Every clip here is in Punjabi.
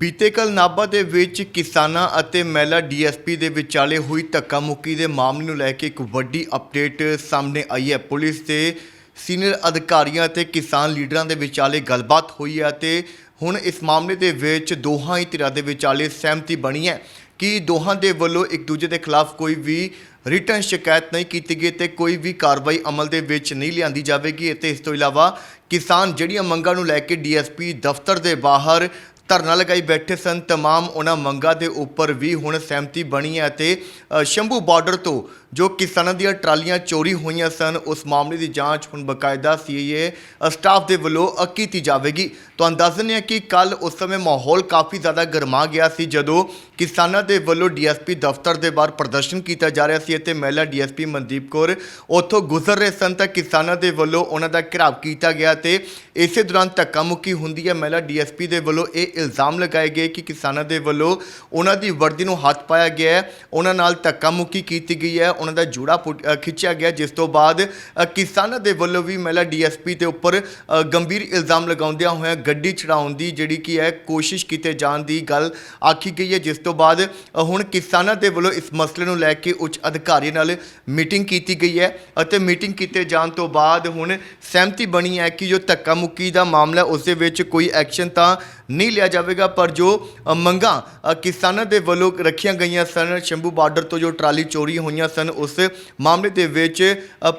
ਬੀਤੇ ਕੱਲ ਨਾਭਾ ਦੇ ਵਿੱਚ ਕਿਸਾਨਾਂ ਅਤੇ ਮਹਿਲਾ ਡੀਐਸਪੀ ਦੇ ਵਿਚਾਲੇ ਹੋਈ ਧੱਕਾ ਮੁੱਕੀ ਦੇ ਮਾਮਲੇ ਨੂੰ ਲੈ ਕੇ ਇੱਕ ਵੱਡੀ ਅਪਡੇਟ ਸਾਹਮਣੇ ਆਈ ਹੈ। ਪੁਲਿਸ ਦੇ ਸੀਨੀਅਰ ਅਧਿਕਾਰੀਆਂ ਅਤੇ ਕਿਸਾਨ ਲੀਡਰਾਂ ਦੇ ਵਿਚਾਲੇ ਗੱਲਬਾਤ ਹੋਈ ਹੈ ਤੇ ਹੁਣ ਇਸ ਮਾਮਲੇ ਦੇ ਵਿੱਚ ਦੋਹਾਂ ਹੀ ਧਿਰਾਂ ਦੇ ਵਿਚਾਲੇ ਸਹਿਮਤੀ ਬਣੀ ਹੈ ਕਿ ਦੋਹਾਂ ਦੇ ਵੱਲੋਂ ਇੱਕ ਦੂਜੇ ਦੇ ਖਿਲਾਫ ਕੋਈ ਵੀ ਰਿਟਰਨ ਸ਼ਿਕਾਇਤ ਨਹੀਂ ਕੀਤੀ ਗਈ ਤੇ ਕੋਈ ਵੀ ਕਾਰਵਾਈ ਅਮਲ ਦੇ ਵਿੱਚ ਨਹੀਂ ਲਿਆਂਦੀ ਜਾਵੇਗੀ ਅਤੇ ਇਸ ਤੋਂ ਇਲਾਵਾ ਕਿਸਾਨ ਜਿਹੜੀਆਂ ਮੰਗਾਂ ਨੂੰ ਲੈ ਕੇ ਡੀਐਸਪੀ ਦਫ਼ਤਰ ਦੇ ਬਾਹਰ ਧਰਨਾ ਲਗਾਈ ਬੈਠੇ ਸਨ तमाम ਉਹਨਾਂ ਮੰਗਾਂ ਦੇ ਉੱਪਰ ਵੀ ਹੁਣ ਸਹਿਮਤੀ ਬਣੀ ਹੈ ਅਤੇ ਅ, ਸ਼ੰਭੂ ਬਾਰਡਰ ਤੋਂ ਜੋ ਕਿਸਾਨਾਂ ਦੀਆਂ ਟਰਾਲੀਆਂ ਚੋਰੀ ਹੋਈਆਂ ਸਨ, ਉਸ ਮਾਮਲੇ ਦੀ ਜਾਂਚ ਹੁਣ ਬਕਾਇਦਾ ਸੀਏ ਸਟਾਫ ਦੇ ਵੱਲੋਂ ਕੀਤੀ ਜਾਵੇਗੀ। ਤੁਹਾਨੂੰ ਦੱਸ ਦਿੰਦੇ ਹਾਂ ਕਿ ਕੱਲ ਉਸ ਸਮੇਂ ਮਾਹੌਲ ਕਾਫੀ ਜ਼ਿਆਦਾ ਗਰਮਾ ਗਿਆ ਸੀ, ਜਦੋਂ ਕਿਸਾਨਾਂ ਦੇ ਵੱਲੋਂ ਡੀਐਸਪੀ ਦਫ਼ਤਰ ਦੇ ਬਾਹਰ ਪ੍ਰਦਰਸ਼ਨ ਕੀਤਾ ਜਾ ਰਿਹਾ ਸੀ ਅਤੇ ਮਹਿਲਾ ਡੀਐਸਪੀ ਮਨਦੀਪ ਕੌਰ ਉੱਥੋਂ ਗੁਜ਼ਰ ਰਹੇ ਸਨ, ਤਾਂ ਕਿਸਾਨਾਂ ਦੇ ਵੱਲੋਂ ਉਹਨਾਂ ਦਾ ਘਿਰਾਵ ਕੀਤਾ ਗਿਆ ਤੇ ਇਸੇ ਦੌਰਾਨ ਧੱਕਾ ਮੁੱਕੀ ਹੁੰਦੀ ਹੈ। ਮਹਿਲਾ ਡੀਐਸਪੀ ਦੇ ਵੱਲੋਂ ਇਹ ਇਲਜ਼ਾਮ ਲਗਾਏ ਗਏ ਕਿ ਕਿਸਾਨਾਂ ਦੇ ਵੱਲੋਂ ਉਹਨਾਂ ਦੀ ਵਰਦੀ ਨੂੰ ਹੱਥ ਪਾਇਆ ਗਿਆ ਹੈ। ਉਹਨਾਂ ਨਾਲ ਧੱਕਾ ਮੁੱਕੀ ਕੀਤੀ ਗਈ ਹੈ। ਉਹਨਾਂ ਦਾ ਜੂੜਾ ਪੁੱਟ- ਅ, ਖਿੱਚਿਆ ਗਿਆ ਜਿਸ ਤੋਂ ਬਾਅਦ ਅ, ਕਿਸਾਨਾਂ ਦੇ ਵੱਲੋਂ ਵੀ ਮਹਿਲਾ ਡੀਐਸਪੀ ਦੇ ਉੱਪਰ ਅ, ਗੰਭੀਰ ਇਲਜ਼ਾਮ ਲਗਾਉਂਦਿਆਂ ਹੋਇਆਂ ਗੱਡੀ ਚੜਾਉਣ ਦੀ ਜਿਹੜੀ ਕੀ ਹੈ ਕੋਸ਼ਿਸ਼ ਕੀਤੇ ਜਾਣ ਦੀ ਗੱਲ ਆਖੀ ਗਈ ਹੈ ਜਿਸ ਤੋਂ ਬਾਅਦ ਅ, ਹੁਣ ਕਿਸਾਨਾਂ ਦੇ ਵੱਲੋਂ ਇਸ ਮਸਲੇ ਨੂੰ ਲੈ ਕੇ ਉੱਚ ਅਧਿਕਾਰੀ ਨਾਲ ਮੀਟਿੰਗ ਕੀਤੀ ਗਈ ਹੈ ਅਤੇ ਮੀਟਿੰਗ ਕੀਤੇ ਜਾਣ ਤੋਂ ਬਾਅਦ ਹੁਣ ਸਹਿਮਤੀ ਬਣੀ ਹੈ ਕਿ ਜੋ ਧੱਕਾ ਮੁੱਕੀ ਦਾ ਮਾਮਲਾ ਉਸ ਦੇ ਵਿੱਚ ਕੋਈ ਐਕਸ਼ਨ ਤਾਂ ਨਹੀਂ ਲਿਆ ਜਾਵੇਗਾ, ਪਰ ਜੋ ਮੰਗਾਂ ਕਿਸਾਨਾਂ ਦੇ ਵੱਲੋਂ ਰੱਖੀਆਂ ਗਈਆਂ ਸਨ, ਸ਼ੰਭੂ ਬਾਰਡਰ ਤੋਂ ਜੋ ਟਰਾਲੀ ਚੋਰੀ ਹੋਈਆਂ ਸਨ, ਉਸ ਮਾਮਲੇ ਦੇ ਵਿੱਚ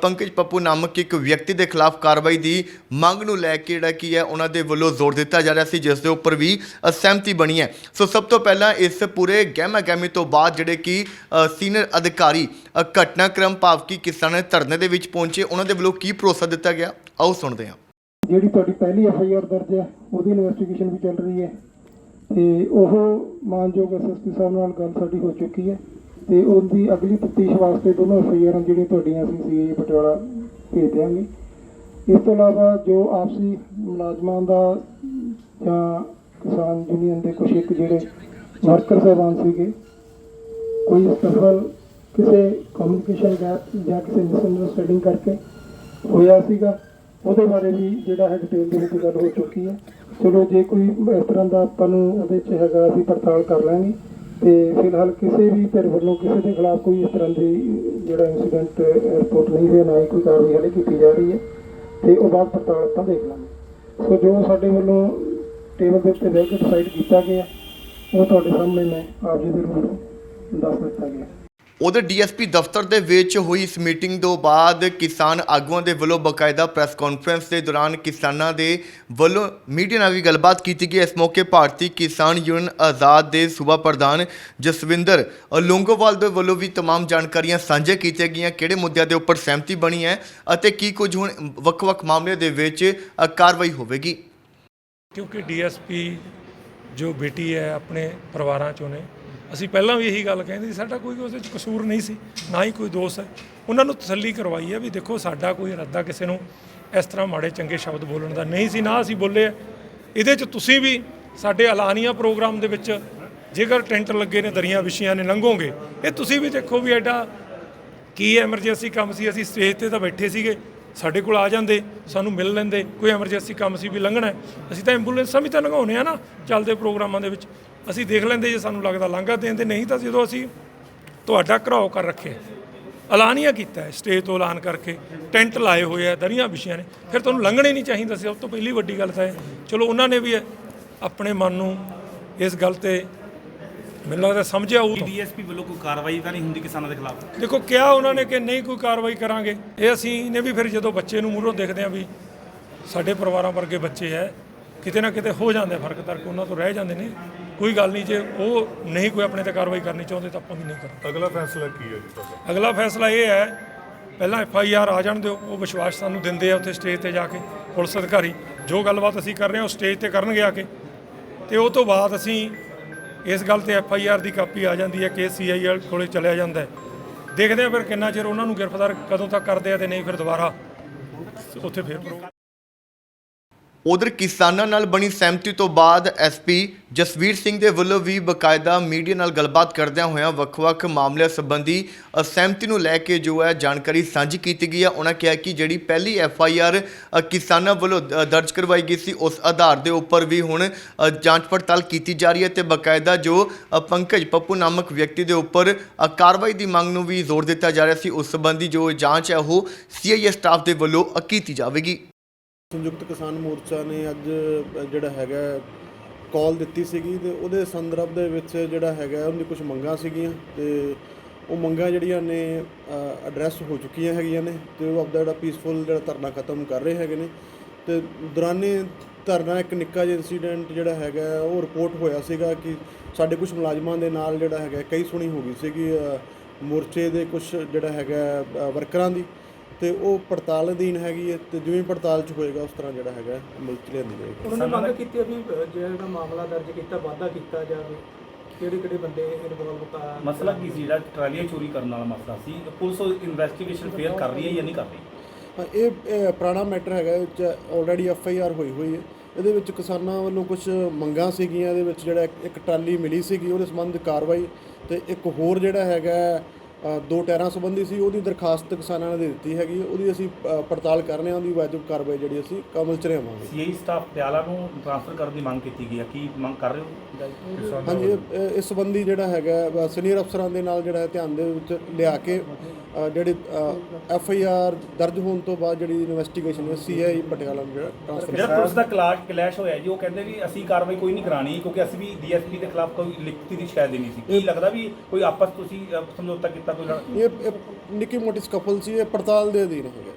ਪੰਕਜ ਪੱਪੂ ਨਾਮਕ ਇੱਕ ਵਿਅਕਤੀ ਦੇ ਖਿਲਾਫ ਕਾਰਵਾਈ ਦੀ ਮੰਗ ਨੂੰ ਲੈ ਕੇ ਜਿਹੜਾ ਕੀ ਹੈ, ਉਹਨਾਂ ਦੇ ਵੱਲੋਂ ਜ਼ੋਰ ਦਿੱਤਾ ਜਾ ਰਿਹਾ ਸੀ, ਜਿਸ ਦੇ ਉੱਪਰ ਵੀ ਸਹਿਮਤੀ ਬਣੀ ਹੈ। ਸੋ ਸਭ ਤੋਂ ਪਹਿਲਾਂ ਇਸ ਪੂਰੇ ਗਹਿਮਾ ਗਹਿਮੀ ਤੋਂ ਬਾਅਦ ਜਿਹੜੇ ਕਿ ਸੀਨੀਅਰ ਅਧਿਕਾਰੀ ਘਟਨਾਕ੍ਰਮ ਭਾਵ ਕਿ ਕਿਸਾਨਾਂ ਦੇ ਧਰਨੇ ਦੇ ਵਿੱਚ ਪਹੁੰਚੇ, ਉਹਨਾਂ ਦੇ ਵੱਲੋਂ ਕੀ ਭਰੋਸਾ ਦਿੱਤਾ ਗਿਆ? ਆਓ ਸੁਣਦੇ ਹਾਂ। ਜਿਹੜੀ ਤੁਹਾਡੀ ਪਹਿਲੀ ਐਫ ਆਈ ਆਰ ਦਰਜ ਹੈ, ਉਹਦੀ ਇਨਵੈਸਟੀਗੇਸ਼ਨ ਵੀ ਚੱਲ ਰਹੀ ਹੈ। ਤੇ ਉਹ ਮਾਨਯੋਗ ਐਸਐਸਪੀ ਸਾਹਿਬ ਨਾਲ ਗੱਲ ਸਾਡੀ ਹੋ ਚੁੱਕੀ ਹੈ ਤੇ ਉਹਦੀ ਅਗਲੀ ਤਫਤੀਸ਼ ਵਾਸਤੇ ਦੋਨੋਂ ਐਫ ਆਈ ਆਰਾਂ ਜਿਹੜੀਆਂ ਤੁਹਾਡੀਆਂ ਅਸੀਂ ਸੀਆਈ ਪਟਿਆਲਾ ਭੇਜ ਦਿਆਂਗੇ। ਇਸ ਤੋਂ ਇਲਾਵਾ ਜੋ ਆਪਸੀ ਮੁਲਾਜ਼ਮਾਂ ਦਾ ਜਾਂ ਕਿਸਾਨ ਯੂਨੀਅਨ ਦੇ ਕੁਝ ਇੱਕ ਜਿਹੜੇ ਵਰਕਰ ਸਾਹਿਬਾਨ ਸੀਗੇ, ਕੋਈ ਸਫਲ ਕਿਸੇ ਕਮਿਊਨੀਕੇਸ਼ਨ ਗੈਪ ਜਾਂ ਕਿਸੇ ਮਿਸਅੰਡਰਸਟੈਂਡਿੰਗ ਕਰਕੇ ਹੋਇਆ ਸੀਗਾ। ਉਹਦੇ ਬਾਰੇ ਵੀ ਜਿਹੜਾ ਹੈ ਡਿਟੇਲ ਦੇ ਵਿੱਚ ਗੱਲ ਹੋ ਚੁੱਕੀ ਹੈ। ਚਲੋ, ਜੇ ਕੋਈ ਇਸ ਤਰ੍ਹਾਂ ਦਾ ਆਪਾਂ ਨੂੰ ਉਹਦੇ 'ਚ ਹੈਗਾ, ਅਸੀਂ ਪੜਤਾਲ ਕਰ ਲਾਂਗੇ। ਤੇ ਫਿਲਹਾਲ ਕਿਸੇ ਵੀ ਧਿਰ ਵੱਲੋਂ ਕਿਸੇ ਦੇ ਖਿਲਾਫ ਕੋਈ ਇਸ ਤਰ੍ਹਾਂ ਦੀ, ਜਿਹੜਾ ਇਨਸੀਡੈਂਟ ਰਿਪੋਰਟ ਨਹੀਂ ਹੋਇਆ, ਨਾ ਹੀ ਕੋਈ ਕਾਰਵਾਈ ਹਾਲੇ ਕੀਤੀ ਜਾ ਰਹੀ ਹੈ। ਤੇ ਉਹ ਬਾਅਦ ਪੜਤਾਲ ਆਪਾਂ ਦੇਖ ਲਾਂਗੇ। ਸੋ ਜੋ ਸਾਡੇ ਵੱਲੋਂ ਟੇਬਲ ਦੇ ਉੱਤੇ ਬਹਿ ਕੇ ਡਿਸਾਈਡ ਕੀਤਾ ਗਿਆ, ਉਹ ਤੁਹਾਡੇ ਸਾਹਮਣੇ ਮੈਂ ਆਪ ਜੀ ਦੇ ਰੂਪ ਦੱਸ ਦਿੱਤਾ ਗਿਆ। ਉਧਰ ਡੀਐਸਪੀ ਦਫ਼ਤਰ ਦੇ ਵਿੱਚ ਹੋਈ ਇਸ ਮੀਟਿੰਗ ਤੋਂ ਬਾਅਦ ਕਿਸਾਨ ਆਗੂਆਂ ਦੇ ਵੱਲੋਂ ਬਕਾਇਦਾ ਪ੍ਰੈਸ ਕਾਨਫਰੰਸ ਦੇ ਦੌਰਾਨ ਕਿਸਾਨਾਂ ਦੇ ਵੱਲੋਂ ਮੀਡੀਆ ਨਾਲ ਵੀ ਗੱਲਬਾਤ ਕੀਤੀ ਗਈ ਇਸ ਮੌਕੇ ਭਾਰਤੀ ਕਿਸਾਨ ਯੂਨੀਅਨ ਆਜ਼ਾਦ ਦੇ ਸੂਬਾ ਪ੍ਰਧਾਨ ਜਸਵਿੰਦਰ ਲੋਂਗੋਵਾਲ ਦੇ ਵੱਲੋਂ ਵੀ तमाम ਜਾਣਕਾਰੀਆਂ ਸਾਂਝੇ ਕੀਤੀਆਂ ਗਈਆਂ ਕਿਹੜੇ ਮੁੱਦਿਆਂ ਦੇ ਉੱਪਰ ਸਹਿਮਤੀ ਬਣੀ ਹੈ ਅਤੇ ਕੀ ਕੁਝ ਹੁਣ ਵੱਖ-ਵੱਖ ਮਾਮਲਿਆਂ ਦੇ ਵਿੱਚ ਅ, ਕਾਰਵਾਈ ਹੋਵੇਗੀ ਕਿਉਂਕਿ ਡੀਐਸਪੀ ਜੋ ਬੇਟੀ ਹੈ ਆਪਣੇ ਪਰਿਵਾਰਾਂ ਚੋਂ ਨੇ ਅਸੀਂ ਪਹਿਲਾਂ ਵੀ ਇਹੀ ਗੱਲ ਕਹਿੰਦੇ ਸੀ, ਸਾਡਾ ਕੋਈ ਉਹਦੇ ਵਿੱਚ ਕਸੂਰ ਨਹੀਂ ਸੀ, ਨਾ ਹੀ ਕੋਈ ਦੋਸ਼ ਹੈ। ਉਹਨਾਂ ਨੂੰ ਤਸੱਲੀ ਕਰਵਾਈ ਹੈ ਵੀ ਦੇਖੋ, ਸਾਡਾ ਕੋਈ ਇਰਾਦਾ ਕਿਸੇ ਨੂੰ ਇਸ ਤਰ੍ਹਾਂ ਮਾੜੇ ਚੰਗੇ ਸ਼ਬਦ ਬੋਲਣ ਦਾ ਨਹੀਂ ਸੀ, ਨਾ ਅਸੀਂ ਬੋਲੇ ਆ। ਇਹਦੇ 'ਚ ਤੁਸੀਂ ਵੀ ਸਾਡੇ ਐਲਾਨੀਆਂ ਪ੍ਰੋਗਰਾਮ ਦੇ ਵਿੱਚ ਜੇਕਰ ਟੈਂਟ ਲੱਗੇ ਨੇ, ਦਰੀਆਂ ਵਿਛੀਆਂ ਨੇ, ਲੰਘੋਗੇ, ਇਹ ਤੁਸੀਂ ਵੀ ਦੇਖੋ ਵੀ ਐਡਾ ਕੀ ਐਮਰਜੈਂਸੀ ਕੰਮ ਸੀ, ਅਸੀਂ ਸਟੇਜ ਤੇ ਤਾਂ ਬੈਠੇ ਸੀਗੇ, ਸਾਡੇ ਕੋਲ ਆ ਜਾਂਦੇ, ਸਾਨੂੰ ਮਿਲ ਲੈਂਦੇ, ਕੋਈ ਐਮਰਜੈਂਸੀ ਕੰਮ ਸੀ ਵੀ ਲੰਘਣਾ ਅਸੀਂ ਤਾਂ ਐਂਬੂਲੈਂਸਾਂ ਵੀ ਤਾਂ ਲੰਘਾਉਣੇ ਆ ਨਾ, ਚੱਲਦੇ ਪ੍ਰੋਗਰਾਮਾਂ ਦੇ ਵਿੱਚ। ਅਸੀਂ ਦੇਖ ਲੈਂਦੇ ਜੇ ਸਾਨੂੰ ਲੱਗਦਾ ਲਾਂਘਾ ਦੇਣ ਤੇ ਨਹੀਂ ਤਾਂ ਜਦੋਂ ਅਸੀਂ ਤੁਹਾਡਾ ਘਰਾਓ ਕਰ ਰੱਖੇ ਐਲਾਨੀਆ ਕੀਤਾ ਹੈ ਸਟੇਜ ਤੋਂ ਐਲਾਨ ਕਰਕੇ ਟੈਂਟ ਲਾਏ ਹੋਏ ਆ ਦਰੀਆਂ ਵਿਛੀਆਂ ਨੇ ਫਿਰ ਤੁਹਾਨੂੰ ਲੰਘਣਾ ਹੀ ਨਹੀਂ ਚਾਹੀਦਾ ਸੀ। ਸਭ ਤੋਂ ਪਹਿਲੀ ਵੱਡੀ ਗੱਲ ਤਾਂ ਇਹ ਚਲੋ ਉਹਨਾਂ ਨੇ ਵੀ ਆਪਣੇ ਮਨ ਨੂੰ ਇਸ ਗੱਲ ਤੇ ਮੈਨੂੰ ਲੱਗਦਾ ਸਮਝਿਆ ਉਹ ਡੀਐਸਪੀ ਵੱਲੋਂ ਕੋਈ ਕਾਰਵਾਈ ਤਾਂ ਨਹੀਂ ਹੁੰਦੀ ਕਿਸਾਨਾਂ ਦੇ ਖਿਲਾਫ? ਦੇਖੋ ਕਿਹਾ ਉਹਨਾਂ ਨੇ ਕਿ ਨਹੀਂ ਕੋਈ ਕਾਰਵਾਈ ਕਰਾਂਗੇ। ਇਹ ਅਸੀਂ ਨੇ ਵੀ ਫਿਰ ਜਦੋਂ ਬੱਚੇ ਨੂੰ ਮੂਹਰੋਂ ਦੇਖਦੇ ਆ ਵੀ ਸਾਡੇ ਪਰਿਵਾਰਾਂ ਵਰਗੇ ਬੱਚੇ ਐ ਕਿਤੇ ਨਾ ਕਿਤੇ ਹੋ ਜਾਂਦੇ ਫ਼ਰਕ ਤਰਕ ਉਹਨਾਂ ਤੋਂ ਰਹਿ ਜਾਂਦੇ ਨੇ। ਕੋਈ ਗੱਲ ਨਹੀਂ ਜੇ ਉਹ ਨਹੀਂ ਕੋਈ ਆਪਣੇ ਤੇ ਕਾਰਵਾਈ ਕਰਨੀ ਚਾਹੁੰਦੇ ਤਾਂ ਆਪਾਂ ਵੀ ਨਹੀਂ ਕਰਾਂਗੇ। ਅਗਲਾ ਫੈਸਲਾ ਕੀ ਹੈ ਜੀ ਤੁਹਾਡਾ? ਅਗਲਾ ਫੈਸਲਾ ਇਹ ਹੈ ਪਹਿਲਾਂ ਐਫ ਆਈ ਆਰ ਆ ਜਾਣ ਦਿਓ ਉਹ ਵਿਸ਼ਵਾਸ ਸਾਨੂੰ ਦਿੰਦੇ ਆ ਉੱਥੇ ਸਟੇਜ ਤੇ ਜਾ ਕੇ ਪੁਲਿਸ ਅਧਿਕਾਰੀ। ਜੋ ਗੱਲਬਾਤ ਅਸੀਂ ਕਰ ਰਹੇ ਹਾਂ ਉਹ ਸਟੇਜ ਤੇ ਕਰਨਗੇ ਆ ਕੇ। ਤੇ ਉਹ ਤੋਂ ਬਾਅਦ ਅਸੀਂ ਇਸ ਗੱਲ ਤੇ ਐਫ ਆਈ ਆਰ ਦੀ ਕਾਪੀ ਆ ਜਾਂਦੀ ਹੈ ਕਿ ਸੀ ਆਈ ਕੋਲੇ ਚਲਿਆ ਜਾਂਦਾ ਹੈ। ਦੇਖਦੇ ਆ ਫਿਰ ਕਿੰਨਾ ਚਿਰ ਉਹਨਾਂ ਨੂੰ ਗ੍ਰਿਫਤਾਰ ਕਦੋਂ ਤੱਕ ਕਰਦੇ ਆ ਤੇ ਨਹੀਂ ਫਿਰ ਦੁਬਾਰਾ ਉੱਥੇ ਫਿਰ ਪ੍ਰੋਗਰਾਮ ਉਧਰ ਕਿਸਾਨਾਂ ਨਾਲ ਬਣੀ ਸਹਿਮਤੀ ਤੋਂ ਬਾਅਦ ਐਸਪੀ ਜਸਵੀਰ ਸਿੰਘ ਦੇ ਵੱਲੋਂ ਵੀ ਬਕਾਇਦਾ ਮੀਡੀਆ ਨਾਲ ਗੱਲਬਾਤ ਕਰਦਿਆਂ ਹੋਇਆਂ ਵੱਖ-ਵੱਖ ਮਾਮਲਿਆਂ ਸੰਬੰਧੀ ਅਸਹਿਮਤੀ ਨੂੰ ਲੈ ਕੇ ਜੋ ਹੈ ਜਾਣਕਾਰੀ ਸਾਂਝੀ ਕੀਤੀ ਗਈ ਹੈ। ਉਹਨਾਂ ਕਿਹਾ ਕਿ ਜਿਹੜੀ ਪਹਿਲੀ ਐਫ ਆਈ ਆਰ ਕਿਸਾਨਾਂ ਵੱਲੋਂ ਦ- ਦਰਜ ਕਰਵਾਈ ਗਈ ਸੀ ਉਸ ਆਧਾਰ ਦੇ ਉੱਪਰ ਵੀ ਹੁਣ ਅ, ਜਾਂਚ ਪੜਤਾਲ ਕੀਤੀ ਜਾ ਰਹੀ ਹੈ ਤੇ ਬਕਾਇਦਾ ਜੋ ਅ, ਪੰਕਜ ਪੱਪੂ ਨਾਮਕ ਵਿਅਕਤੀ ਦੇ ਉੱਪਰ ਅ, ਕਾਰਵਾਈ ਦੀ ਮੰਗ ਨੂੰ ਵੀ ਜ਼ੋਰ ਦਿੱਤਾ ਜਾ ਰਿਹਾ ਸੀ। ਉਸ ਸੰਬੰਧੀ ਜੋ ਜਾਂਚ ਹੈ ਉਹ ਸੀਆਈਏ ਸਟਾਫ ਦੇ ਵੱਲੋਂ ਅ, ਕੀਤੀ ਜਾਵੇਗੀ। ਸੰਯੁਕਤ ਕਿਸਾਨ ਮੋਰਚਾ ਨੇ ਅੱਜ ਜਿਹੜਾ ਹੈਗਾ, ਕਾਲ ਦਿੱਤੀ ਸੀਗੀ ਤੇ ਉਹਦੇ ਸੰਦਰਭ ਦੇ ਵਿੱਚ ਜਿਹੜਾ ਹੈਗਾ ਉਹਦੀ ਕੁਝ ਮੰਗਾਂ ਸੀਗੀਆਂ ਤੇ ਉਹ ਮੰਗਾਂ ਜਿਹੜੀਆਂ ਨੇ ਐਡਰੈਸ ਹੋ ਚੁੱਕੀਆਂ ਹੈਗੀਆਂ ਨੇ ਤੇ ਉਹ ਆਪਦਾ ਜਿਹੜਾ ਪੀਸਫੁਲ ਜਿਹੜਾ ਧਰਨਾ ਖਤਮ ਕਰ ਰਹੇ ਹੈਗੇ ਨੇ ਤੇ ਦੌਰਾਨੇ ਧਰਨਾ ਇੱਕ ਨਿੱਕਾ ਜਿਹਾ ਇਨਸੀਡੈਂਟ ਜਿਹੜਾ ਹੈਗਾ, ਉਹ ਰਿਪੋਰਟ ਹੋਇਆ ਸੀਗਾ ਕਿ ਸਾਡੇ ਕੁਝ ਮੁਲਾਜ਼ਮਾਂ ਦੇ ਨਾਲ ਜਿਹੜਾ ਹੈਗਾ ਕਈ ਸੁਣੀ ਹੋ ਗਈ ਸੀਗੀ ਮੋਰਚੇ ਦੇ ਕੁਝ ਜਿਹੜਾ ਹੈਗਾ ਵਰਕਰਾਂ ਦੀ ਤੇ ਉਹ ਪੜਤਾਲ ਅਧੀਨ ਹੈਗੀ ਹੈ ਤੇ ਜਿਵੇਂ ਪੜਤਾਲ ਚ ਹੋਏਗਾ ਉਸ ਤਰ੍ਹਾਂ ਜਿਹੜਾ ਹੈਗਾ ਅਮਲ ਚ ਲਿਆਂਦੀ ਜਾਏਗੀ। ਉਹਨਾਂ ਨੇ ਮੰਗ ਕੀਤੀ ਹੈ ਵੀ ਜਿਹੜਾ ਮਾਮਲਾ ਦਰਜ ਕੀਤਾ ਵਾਧਾ ਕੀਤਾ ਜਾਵੇ। ਕਿਹੜੇ ਕਿਹੜੇ ਬੰਦੇ ਇਨਵੋਲਵ ਕਰ ਮਸਲਾ ਕੀ ਸੀ? ਜਿਹੜਾ ਟਰਾਲੀਆਂ ਚੋਰੀ ਕਰਨ ਵਾਲਾ ਮਸਲਾ ਸੀ ਪੁਲਿਸ ਇਨਵੈਸਟੀਗੇਸ਼ਨ ਫੇਅਰ ਕਰ ਰਹੀ ਹੈ ਜਾਂ ਨਹੀਂ ਕਰ ਰਹੀ? ਹਾਂ, ਇਹ ਪੁਰਾਣਾ ਮੈਟਰ ਹੈਗਾ ਇਹ ਚ ਆਲਰੇਡੀ ਐਫ ਆਈ ਆਰ ਹੋਈ ਹੋਈ ਹੈ। ਇਹਦੇ ਵਿੱਚ ਕਿਸਾਨਾਂ ਵੱਲੋਂ ਕੁਝ ਮੰਗਾਂ ਸੀਗੀਆਂ ਇਹਦੇ ਵਿੱਚ ਜਿਹੜਾ ਇੱਕ- ਟਰਾਲੀ ਮਿਲੀ ਸੀਗੀ ਉਹਦੇ ਸੰਬੰਧ ਕਾਰਵਾਈ ਤੇ ਇੱਕ ਹੋਰ ਜਿਹੜਾ ਹੈਗਾ ਦੋ ਟਾਇਰਾਂ ਸੰਬੰਧੀ ਸੀ ਉਹਦੀ ਦਰਖਾਸਤ ਕਿਸਾਨਾਂ ਨੇ ਦੇ ਦਿੱਤੀ ਹੈਗੀ। ਉਹਦੀ ਅਸੀਂ ਪੜਤਾਲ ਕਰ ਰਹੇ ਹਾਂ ਉਹਦੀ ਵਾਜਬ ਕਾਰਵਾਈ ਜਿਹੜੀ ਅਸੀਂ ਕਮਲ ਚ ਲਿਆਵਾਂਗੇ। ਸੀਆਈ ਸਟਾਫ ਪਟਿਆਲਾ ਨੂੰ ਟ੍ਰਾਂਸਫਰ ਕਰਨ ਦੀ ਮੰਗ ਕੀਤੀ ਗਈ ਹੈ ਕੀ ਮੰਗ ਕਰ ਰਹੇ ਹੋ? ਹਾਂਜੀ ਇਹ- ਇਸ ਸੰਬੰਧੀ ਜਿਹੜਾ ਹੈਗਾ ਸੀਨੀਅਰ ਅਫਸਰਾਂ ਦੇ ਨਾਲ ਜਿਹੜਾ ਹੈ ਧਿਆਨ ਦੇ ਵਿੱਚ ਲਿਆ ਕੇ ਅ, ਜਿਹੜੀ ਐਫ ਆਈ ਆਰ ਦਰਜ ਹੋਣ ਤੋਂ ਬਾਅਦ ਜਿਹੜੀ ਇਨਵੈਸਟੀਗੇਸ਼ਨ ਹੈ ਸੀ ਆਈ ਪਟਿਆਲਾ ਨੂੰ ਜਿਹੜਾ ਟ੍ਰਾਂਸਫਰ ਜਿਹੜਾ ਪੁਲਿਸ ਦਾ ਕਲਾਸ਼ ਕਲੈਸ਼ ਹੋਇਆ ਜੀ ਉਹ ਕਹਿੰਦੇ ਵੀ ਅਸੀਂ ਕਾਰਵਾਈ ਕੋਈ ਨਹੀਂ ਕਰਾਣੀ ਕਿਉਂਕਿ ਅਸੀਂ ਵੀ ਡੀਐਸਪੀ ਦੇ ਖਿਲਾਫ ਕੋਈ ਲਿਖਤੀ ਦੀ ਸ਼ਿਕਾਇਤ ਦੇਣੀ ਸੀ। ਕੀ ਲੱਗਦਾ ਵੀ ਕੋਈ ਆਪਸ ਤੁਸੀਂ ਅ, ਸਮਝੌਤਾ ਕੀਤਾ ਕੋਈ ਲੜ- ਇਹ ਇਹ ਨਿੱਕੀ ਮੋਟੀ ਸਕਫਲ ਸੀ ਇਹ ਪੜਤਾਲ ਦੇ ਅਧੀਨ ਹੈਗਾ।